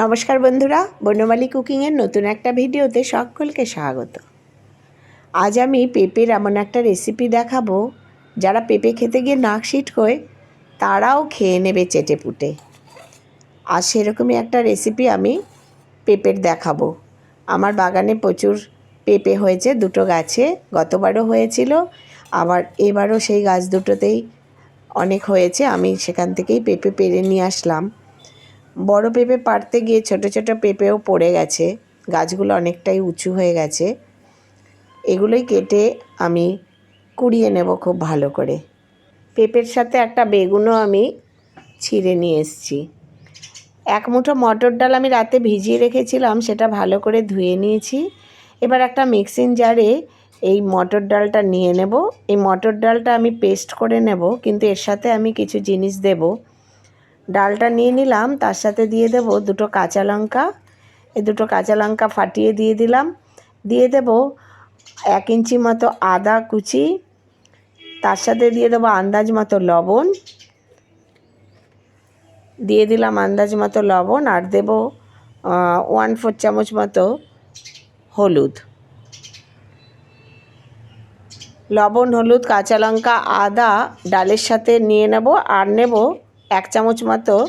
নমস্কার বন্ধুরা, বনমালী কুকিংয়ের নতুন একটা ভিডিওতে সকলকে স্বাগত। আজ আমি পেঁপের এমন একটা রেসিপি দেখাবো, যারা পেঁপে খেতে গিয়ে নাক সিটকোয়, তারাও খেয়ে নেবে চেটে পুটে আর সেরকমই একটা রেসিপি আমি পেঁপের দেখাবো। আমার বাগানে প্রচুর পেঁপে হয়েছে, দুটো গাছে, গতবারও হয়েছিল, আবার এবারও সেই গাছ দুটোতেই অনেক হয়েছে, আমি সেখান থেকেই পেঁপে পেরে নিয়ে আসলাম। বড় পেঁপে পাড়তে গিয়ে ছোট ছোট পেঁপেও পড়ে গেছে। গাছগুলো অনেকটাই উঁচু হয়ে গেছে। এগুলোই কেটে আমি কুড়িয়ে নেব খুব ভালো করে। পেঁপের সাথে একটা বেগুনও আমি ছিঁড়ে নিয়ে এসেছি। এক মুঠো মটর ডাল আমি রাতে ভিজিয়ে রেখেছিলাম, সেটা ভালো করে ধুয়ে নিয়েছি। এবার একটা মিক্সিং জারে এই মটর ডালটা নিয়ে নেব। এই মটর ডালটা আমি পেস্ট করে নেব, কিন্তু এর সাথে আমি কিছু জিনিস দেবো। ডালটা নিয়ে নিলাম, তার সাথে দিয়ে দেব দুটো কাঁচা লঙ্কা। এই দুটো কাঁচা লঙ্কা ফাটিয়ে দিয়ে দিলাম। দিয়ে দেব এক ইঞ্চি মতো আদা কুচি, তার সাথে দিয়ে দেবো আন্দাজ মতো লবণ। দিয়ে দিলাম আন্দাজ মতো লবণ আর দেব ওয়ান ফোর চামচ মতো হলুদ। লবণ, হলুদ, কাঁচা লঙ্কা, আদা ডালের সাথে নিয়ে নেব আর নেব এক চামচ মতো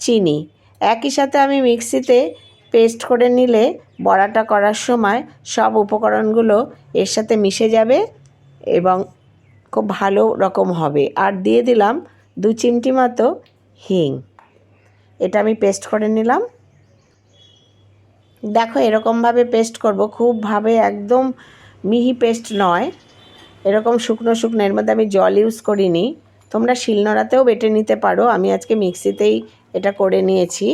চিনি। একই সাথে আমি মিক্সিতে পেস্ট করে নিলে বড়াটা করার সময় সব উপকরণগুলো এর সাথে মিশে যাবে এবং খুব ভালো রকম হবে। আর দিয়ে দিলাম দু চিমটি মতো হিং। এটা আমি পেস্ট করে নিলাম। দেখো এরকমভাবে পেস্ট করব। খুবভাবে একদম মিহি পেস্ট নয়। এরকম শুকনো শুকনো, এর মধ্যে আমি জল ইউজ করিনি। তোমরা শিলনোড়াতেও বেটে নিতে পারো। আমি আজকে মিক্সিতেই এটা করে নিয়েছি।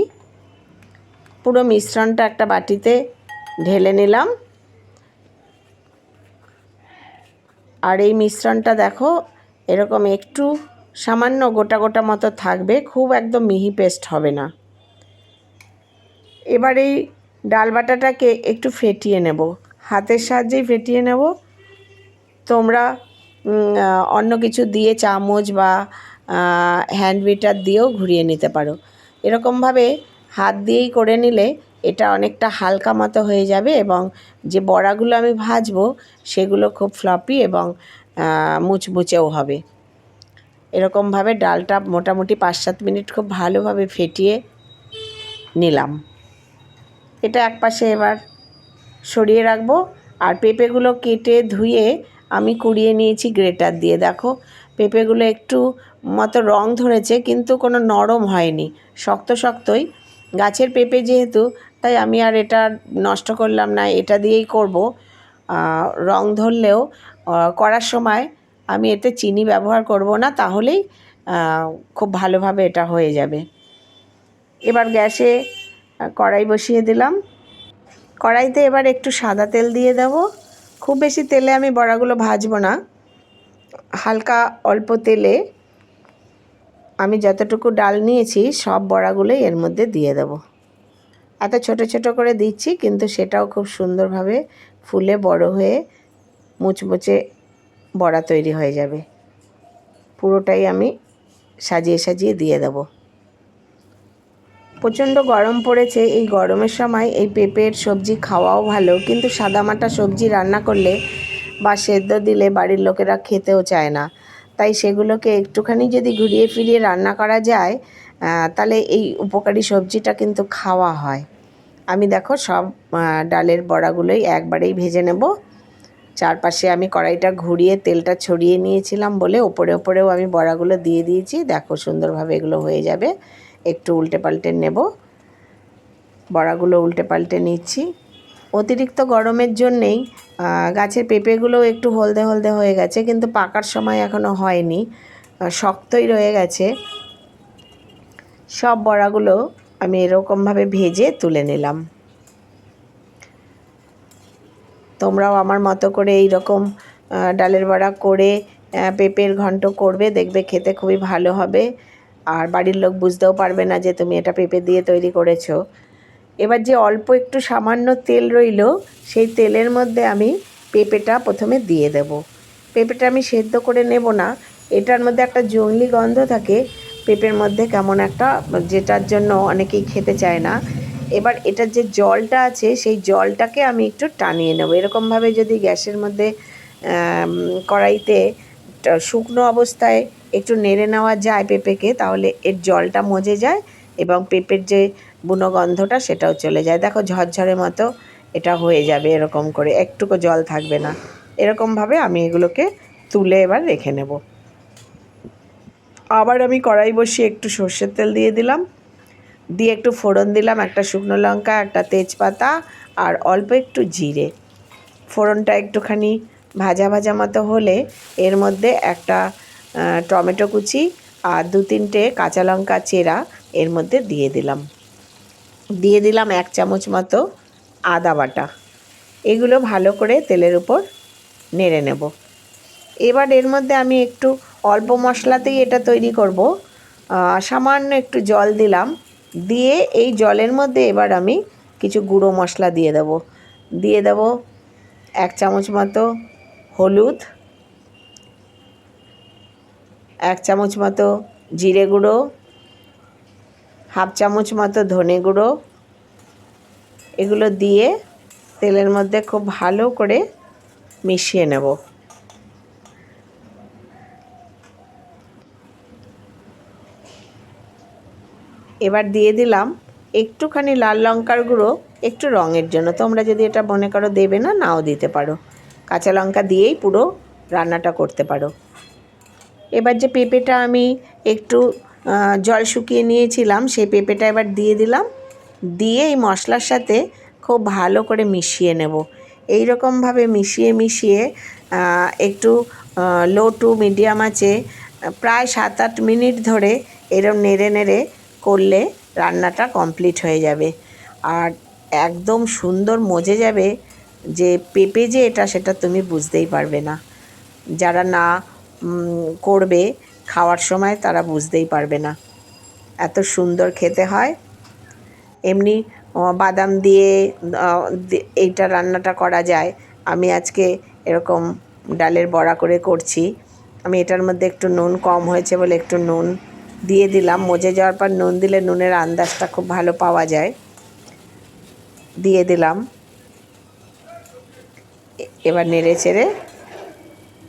পুরো মিশ্রণটা একটা বাটিতে ঢেলে নিলাম। আর এই মিশ্রণটা দেখো, এরকম একটু সামান্য গোটা গোটা মতো থাকবে, খুব একদম মিহি পেস্ট হবে না। এবার এই ডাল বাটাটাকে একটু ফেটিয়ে নেব। হাতের সাহায্যেই ফেটিয়ে নেব। তোমরা অন্য কিছু দিয়ে চামচ বা হ্যান্ড বিটার দিয়েও ঘুরিয়ে নিতে পারো। এরকমভাবে হাত দিয়েই করে নিলে এটা অনেকটা হালকা মতো হয়ে যাবে এবং যে বড়াগুলো আমি ভাজবো সেগুলো খুব ফ্লপি এবং মুচমুচেও হবে। এরকমভাবে ডালটা মোটামুটি পাঁচ সাত মিনিট খুব ভালোভাবে ফেটিয়ে নিলাম। এটা এক পাশে এবার সরিয়ে রাখব। আর পেঁপেগুলো কেটে ধুয়ে আমি কুড়িয়ে নিয়েছি গ্রেটার দিয়ে। দেখো, পেঁপেগুলো একটু মতো রং ধরেছে, কিন্তু কোনো নরম হয়নি। শক্ত শক্তই। গাছের পেঁপে যেহেতু, তাই আমি আর এটা নষ্ট করলাম না, এটা দিয়েই করব। রং ধরলেও করার সময় আমি এতে চিনি ব্যবহার করব না, তাহলেই খুব ভালোভাবে এটা হয়ে যাবে। এবার গ্যাসে কড়াই বসিয়ে দিলাম। কড়াইতে এবার একটু সাদা তেল দিয়ে দেবো। খুব বেশি তেলে আমি বড়াগুলো ভাজবো না। হালকা অল্প তেলে আমি যতটুকু ডাল নিয়েছি, সব বড়াগুলোই এর মধ্যে দিয়ে দেব। এত ছোট ছোট করে দিচ্ছি, কিন্তু সেটাও খুব সুন্দরভাবে ফুলে বড় হয়ে মুচমুচে বড়া তৈরি হয়ে যাবে। পুরোটাই আমি সাজিয়ে সাজিয়ে দিয়ে দেব। প্রচণ্ড গরম পড়েছে, এই গরমের সময় এই পেঁপের সবজি খাওয়াও ভালো। কিন্তু সাদামাটা সবজি রান্না করলে বা সেদ্ধ দিলে বাড়ির লোকেরা খেতেও চায় না। তাই সেগুলোকে একটুখানি যদি ঘুরিয়ে ফিরিয়ে রান্না করা যায় তাহলে এই উপকারী সবজিটা কিন্তু খাওয়া হয়। আমি দেখো সব ডালের বড়াগুলোই একবারেই ভেজে নেব। চারপাশে আমি কড়াইটা ঘুরিয়ে তেলটা ছড়িয়ে নিয়েছিলাম বলে ওপরে ওপরেও আমি বড়াগুলো দিয়ে দিয়েছি। দেখো সুন্দরভাবে এগুলো হয়ে যাবে। একটু উল্টে পাল্টে নেব। বড়াগুলো উল্টে পাল্টে নিচ্ছি। অতিরিক্ত গরমের জন্যেই গাছের পেঁপেগুলো একটু হলদে হলদে হয়ে গেছে, কিন্তু পাকার সময় এখনও হয়নি। শক্তই রয়ে গেছে। সব বড়াগুলো আমি এরকমভাবে ভেজে তুলে নিলাম। তোমরাও আমার মতো করে এই রকম ডালের বড়া করে পেঁপের ঘন্ট করবে, দেখবে খেতে খুবই ভালো হবে। আর বাড়ির লোক বুঝতেও পারবে না যে তুমি এটা পেঁপে দিয়ে তৈরি করেছ। এবার যে অল্প একটু সামান্য তেল রইল, সেই তেলের মধ্যে আমি পেঁপেটা প্রথমে দিয়ে দেব। পেঁপেটা আমি সেদ্ধ করে নেব না, এটার মধ্যে একটা জংলি গন্ধ থাকে, পেঁপের মধ্যে কেমন একটা যেটার জন্য অনেকেই খেতে চায় না। এবার এটার যে জলটা আছে, সেই জলটাকে আমি একটু টানিয়ে নেব। এরকমভাবে যদি গ্যাসের মধ্যে কড়াইতে শুকনো অবস্থায় একটু নেড়ে নেওয়া যায় পেঁপেকে, তাহলে এর জলটা মজে যায় এবং পেঁপের যে বুনো গন্ধটা সেটাও চলে যায়। দেখো ঝরঝরে মতো এটা হয়ে যাবে এরকম করে, একটুকু জল থাকবে না। এরকমভাবে আমি এগুলোকে তুলে এবার রেখে নেব। আবার আমি কড়াই বসিয়ে একটু সর্ষের তেল দিয়ে দিলাম। দিয়ে একটু ফোড়ন দিলাম, একটা শুকনো লঙ্কা, একটা তেজপাতা আর অল্প একটু জিরে। ফোড়নটা একটুখানি ভাজা ভাজা মতো হলে এর মধ্যে একটা টমেটো কুচি আর দু তিনটে কাঁচা লঙ্কা চেরা এর মধ্যে দিয়ে দিলাম। দিয়ে দিলাম এক চামচ মতো আদা বাটা। এগুলো ভালো করে তেলের উপর নেড়ে নেব। এবার এর মধ্যে আমি একটু অল্প মশলাতেই এটা তৈরি করব। সামান্য একটু জল দিলাম। দিয়ে এই জলের মধ্যে এবার আমি কিছু গুঁড়ো মশলা দিয়ে দেব। দিয়ে দেব এক চামচ মতো হলুদ, এক চামচ মতো জিরে গুঁড়ো, হাফ চামচ মতো ধনে গুঁড়ো। এগুলো দিয়ে তেলের মধ্যে খুব ভালো করে মিশিয়ে নেব। এবার দিয়ে দিলাম একটুখানি লাল লঙ্কার গুঁড়ো, একটু রঙের জন্য। তোমরা যদি এটা মনে করো দেবে না, নাও দিতে পারো। কাঁচা লঙ্কা দিয়েই পুরো রান্নাটা করতে পারো। এবার যে পেঁপেটা আমি একটু জল শুকিয়ে নিয়েছিলাম, সেই পেঁপেটা এবার দিয়ে দিলাম। দিয়ে এই মশলার সাথে খুব ভালো করে মিশিয়ে নেব। এই রকমভাবে মিশিয়ে মিশিয়ে একটু লো টু মিডিয়াম আছে, প্রায় সাত আট মিনিট ধরে এরম নেড়ে নেড়ে করলে রান্নাটা কমপ্লিট হয়ে যাবে। আর একদম সুন্দর মজে যাবে যে পেঁপে যে এটা, সেটা তুমি বুঝতেই পারবে না। যারা না করবে খাওয়ার সময় তারা বুঝতেই পারবে না। এত সুন্দর খেতে হয়। এমনি বাদাম দিয়ে এইটা রান্নাটা করা যায়। আমি আজকে এরকম ডালের বড়া করে করছি। আমি এটার মধ্যে একটু নুন কম হয়েছে বলে একটু নুন দিয়ে দিলাম। মজে যাওয়ার পর নুন দিলে নুনের আন্দাজটা খুব ভালো পাওয়া যায়। দিয়ে দিলাম। এবার নেড়ে চেড়ে।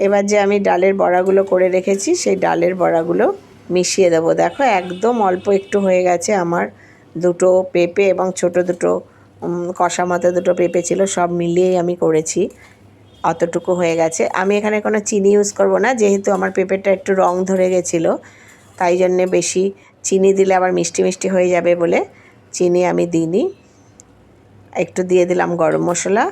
এবার যে আমি ডালের বড়াগুলো করে রেখেছি, সেই ডালের বড়াগুলো মিশিয়ে দেবো। দেখো, একদম অল্প একটু হয়ে গেছে আমার। দুটো পেঁপে এবং ছোট দুটো কষা মতো দুটো পেঁপে ছিল, সব মিলিয়েই আমি করেছি। অতটুকু হয়ে গেছে। আমি এখানে কোনো চিনি ইউজ করব না, যেহেতু আমার পেঁপেটা একটু রং ধরে গেছিল, তাই জন্যে বেশি চিনি দিলে আবার মিষ্টি মিষ্টি হয়ে যাবে বলে চিনি আমি দিইনি। একটু দিয়ে দিলাম গরম মশলা।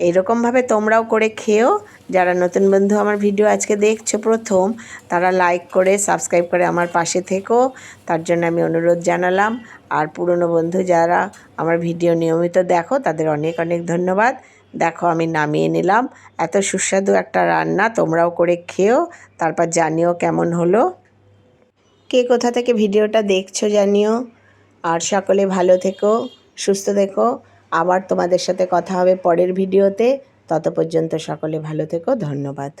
এইরকমভাবে তোমরাও করে খেও। যারা নতুন বন্ধু আমার ভিডিও আজকে দেখছ প্রথম, তারা লাইক করে সাবস্ক্রাইব করে আমার পাশে থেকো। তার জন্য আমি অনুরোধ জানালাম। আর পুরনো বন্ধু যারা আমার ভিডিও নিয়মিত দেখো, তাদের অনেক অনেক ধন্যবাদ। দেখো আমি নামিয়ে নিলাম। এত সুস্বাদু একটা রান্না, তোমরাও করে খেও। তারপর জানিও কেমন হলো। কে কোথা থেকে ভিডিওটা দেখছ জানিও। আর সকলে ভালো থেকো, সুস্থ থেকো। আবার তোমাদের সাথে কথা হবে পরের ভিডিওতে। তত পর্যন্ত সকলে ভালো থেকো ধন্যবাদ।